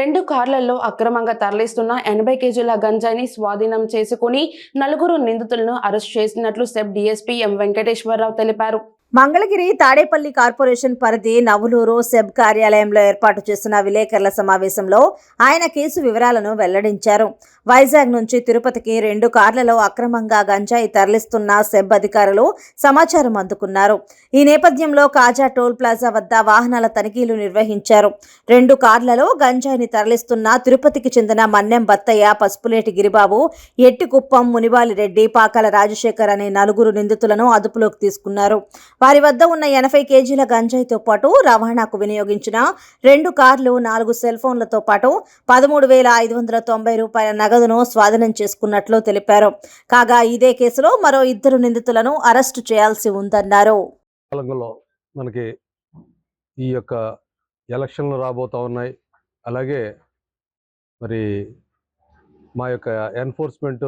రెండు కార్లలో అక్రమంగా తరలిస్తున్న ఎనభై కేజీల గంజాయిని స్వాధీనం చేసుకుని నలుగురు నిందితులను అరెస్ట్ చేసినట్లు సెబ్ డీఎస్పీ ఎం వెంకటేశ్వరరావు తెలిపారు. మంగళగిరి తాడేపల్లి కార్పొరేషన్ పరిధి నవులూరు సెబ్ కార్యాలయంలో ఏర్పాటు చేసిన విలేకరుల సమావేశంలో ఆయన కేసు వివరాలను వెల్లడించారు. వైజాగ్ నుంచి తిరుపతికి రెండు కార్లలో అక్రమంగా గంజాయి తరలిస్తున్న సెబ్ అధికారులు సమాచారం అందుకున్నారు. ఈ నేపథ్యంలో కాజా టోల్ ప్లాజా వద్ద వాహనాల తనిఖీలు నిర్వహించారు. రెండు కార్లలో గంజాయిని తరలిస్తున్న తిరుపతికి చెందిన మన్నెం బత్తయ్య పసుపులేటి గిరిబాబు ఎట్టికుప్పం మునివాలిరెడ్డి పాకాల రాజశేఖర్ అనే నలుగురు నిందితులను అదుపులోకి తీసుకున్నారు. వారి వద్ద ఉన్న ఎనభై కేజీల గంజాయితో పాటు రవాణాకు వినియోగించిన రెండు కార్లు నాలుగు సెల్ ఫోన్లతో పాటు పదమూడు వేల ఐదు వందల తొంభై రూపాయల నగదును స్వాధీనం చేసుకున్నట్లు తెలిపారు. కాగా ఇదే కేసులో మరో ఇద్దరు నిందితులను అరెస్టు చేయాల్సి ఉందన్నారు. కాలంలో మనకి ఈ యొక్క ఎలక్షన్లు రాబోతూ ఉన్నాయి. అలాగే మరి మా యొక్క ఎన్ఫోర్స్మెంట్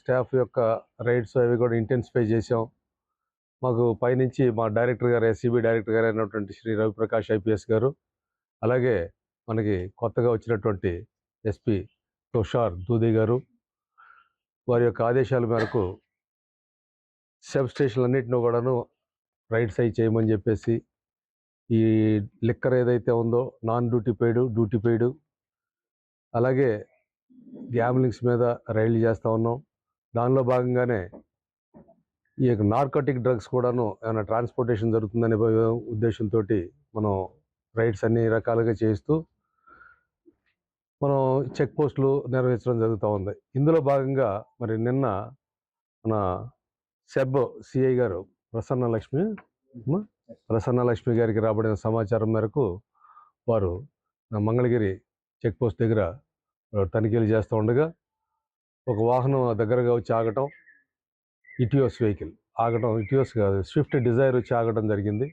స్టాఫ్ యొక్క రైడ్స్ అవి కూడా ఇంటెన్సిఫై చేసాం మాకు పైనుంచి మా డైరెక్టర్ గారు ఎస్సీబీ డైరెక్టర్ గారు అయినటువంటి శ్రీ రవిప్రకాష్ ఐపీఎస్ గారు అలాగే మనకి కొత్తగా వచ్చినటువంటి ఎస్పీ తుషార్ దూది గారు వారి యొక్క ఆదేశాల మేరకు సబ్ స్టేషన్లన్నింటినీ కూడాను రైడ్స్ అయి చేయమని చెప్పేసి ఈ లిక్కర్ ఏదైతే ఉందో non duty paid duty paid అలాగే గ్యాంబ్లింగ్స్ మీద రైళ్ళు చేస్తూ ఉన్నాం. దానిలో భాగంగానే ఈ యొక్క నార్కోటిక్ డ్రగ్స్ కూడాను ఏమైనా ట్రాన్స్పోర్టేషన్ జరుగుతుందనే ఉద్దేశంతో మనం రైడ్స్ అన్ని రకాలుగా చేస్తూ మనం చెక్ పోస్టులు నిర్వహించడం జరుగుతూ ఉంది. ఇందులో భాగంగా మరి నిన్న మన సెబ్ సిఐ గారు ప్రసన్న లక్ష్మి ప్రసన్న లక్ష్మి గారికి రాబడిన సమాచారం మేరకు వారు మంగళగిరి చెక్ పోస్ట్ దగ్గర తనిఖీలు చేస్తూ ఉండగా ఒక వాహనం దగ్గరగా వచ్చి ఆగటం ఇటియోస్ వెహికల్ ఆగటం ఇటియోస్ కాదు స్విఫ్ట్ డిజైర్ వచ్చి ఆగడం జరిగింది.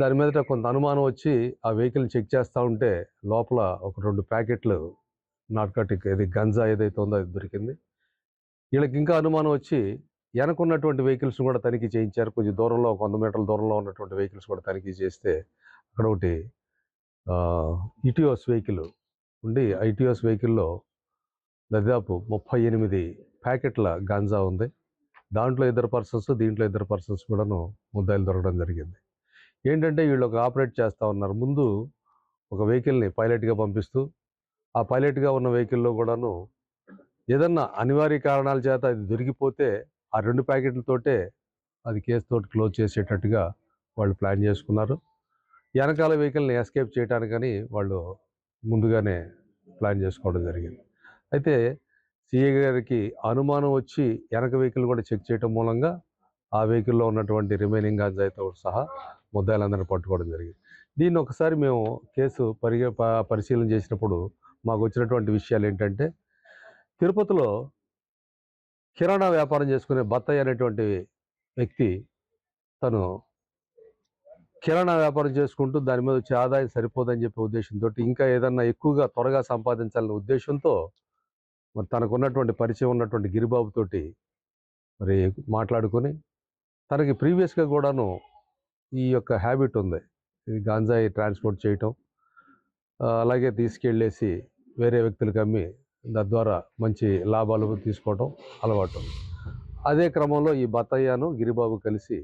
దాని మీదట కొంత అనుమానం వచ్చి ఆ వెహికల్ చెక్ చేస్తూ ఉంటే లోపల ఒక రెండు ప్యాకెట్లు నార్కాటిక్ ఏది గంజా ఏదైతే ఉందో అది దొరికింది. వీళ్ళకి ఇంకా అనుమానం వచ్చి వెనకున్నటువంటి వెహికల్స్ కూడా తనిఖీ చేయించారు. కొంచెం దూరంలో ఒక వంద మీటర్ల దూరంలో ఉన్నటువంటి వెహికల్స్ కూడా తనిఖీ చేస్తే అక్కడ ఒకటి ఇటియోస్ వెహికల్ ఉండి ఐటీఓస్ వెహికల్లో దాదాపు ముప్పై ఎనిమిది ప్యాకెట్ల గంజా ఉంది. దాంట్లో ఇద్దరు పర్సన్స్ దీంట్లో ఇద్దరు పర్సన్స్ కూడాను ముద్దాయిలు దొరకడం జరిగింది. ఏంటంటే వీళ్ళు ఒక ఆపరేట్ చేస్తూ ఉన్నారు. ముందు ఒక వెహికల్ని పైలట్గా పంపిస్తూ ఆ పైలట్గా ఉన్న వెహికల్లో కూడాను ఏదన్నా అనివార్య కారణాల చేత అది దొరికిపోతే ఆ రెండు ప్యాకెట్లతోటే అది కేసుతోటి క్లోజ్ చేసేటట్టుగా వాళ్ళు ప్లాన్ చేసుకున్నారు. వెనకాల వెహికల్ని ఎస్కేప్ చేయడానికని వాళ్ళు ముందుగానే ప్లాన్ చేసుకోవడం జరిగింది. అయితే సిఏ గారికి అనుమానం వచ్చి వెనక వెహికల్ కూడా చెక్ చేయడం మూలంగా ఆ వెహికల్లో ఉన్నటువంటి రిమైనింగ్ గాంజాయితో సహా ముద్దాయిలందరినీ పట్టుకోవడం జరిగింది. దీన్ని ఒకసారి మేము కేసు పరిగ ప- పరిశీలన చేసినప్పుడు మాకు వచ్చినటువంటి విషయాలు ఏంటంటే తిరుపతిలో కిరాణా వ్యాపారం చేసుకునే బత్తయ్య అనేటువంటి వ్యక్తి తను కిరాణా వ్యాపారం చేసుకుంటూ దాని మీద వచ్చే ఆదాయం సరిపోదని చెప్పే ఉద్దేశంతో ఇంకా ఏదన్నా ఎక్కువగా త్వరగా సంపాదించాలనే ఉద్దేశంతో మరి తనకు ఉన్నటువంటి పరిచయం ఉన్నటువంటి గిరిబాబుతోటి మరి మాట్లాడుకొని తనకి ప్రీవియస్గా కూడాను ఈ యొక్క హ్యాబిట్ ఉంది. ఇది గాంజాయి ట్రాన్స్పోర్ట్ చేయటం అలాగే తీసుకెళ్ళేసి వేరే వ్యక్తులకు అమ్మి తద్వారా మంచి లాభాలు తీసుకోవటం అలవాటు అదే క్రమంలో ఈ బత్తయ్యను గిరిబాబు కలిసి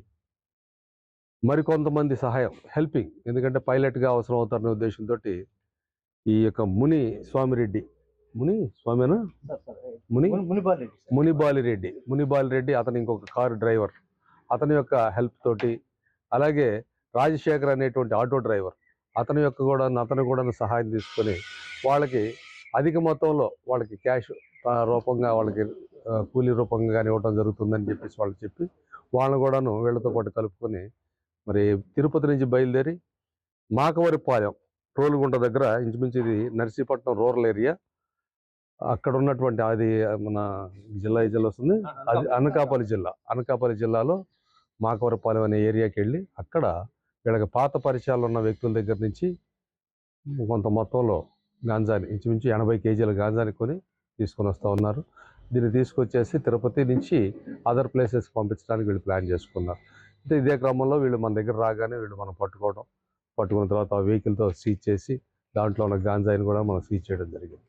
మరికొంతమంది సహాయం హెల్పింగ్ ఎందుకంటే పైలట్గా అవసరం అవుతారనే ఉద్దేశంతో ఈ యొక్క ముని స్వామిరెడ్డి ముని స్వామినా? ముని? మునిబాలిరెడ్డి మునిబాలిరెడ్డి. అతను ఇంకొక కారు డ్రైవర్. అతని యొక్క హెల్ప్ తోటి అలాగే రాజశేఖర్ అనేటువంటి ఆటో డ్రైవర్. అతని యొక్క కూడా అతను కూడా సహాయం తీసుకొని వాళ్ళకి అధిక మొత్తంలో వాళ్ళకి క్యాష్ రూపంగా వాళ్ళకి కూలీ రూపంగా కానీ ఇవ్వడం జరుగుతుందని చెప్పేసి వాళ్ళకి చెప్పి వాళ్ళని కూడాను వీళ్ళతో పాటు కలుపుకొని మరి తిరుపతి నుంచి బయలుదేరి మాకవరిపాలెం రోలుగుంట దగ్గర. ఇంచుమించు ఇది నర్సీపట్నం రూరల్ ఏరియా. అక్కడ ఉన్నటువంటి అది మన జిల్లా ఏ జిల్లా వస్తుంది. అది అనకాపల్లి. జిల్లా. అనకాపల్లి జిల్లాలో మాకవరపాలెం అనే ఏరియాకి వెళ్ళి అక్కడ వీళ్ళకి పాత పరిచయాలు ఉన్న వ్యక్తుల దగ్గర నుంచి కొంత మొత్తంలో గాంజాని ఇంచుమించు ఎనభై కేజీల గాంజాని కొని తీసుకొని వస్తూ ఉన్నారు. దీన్ని తీసుకొచ్చేసి తిరుపతి నుంచి అదర్ ప్లేసెస్కి పంపించడానికి వీళ్ళు ప్లాన్ చేసుకున్నారు. అంటే ఇదే క్రమంలో వీళ్ళు మన దగ్గర రాగానే వీళ్ళు మనం పట్టుకోవడం పట్టుకున్న తర్వాత ఆ వెహికల్తో సీజ్ చేసి దాంట్లో ఉన్న గాంజాయిని కూడా మనం సీజ్ చేయడం జరిగింది.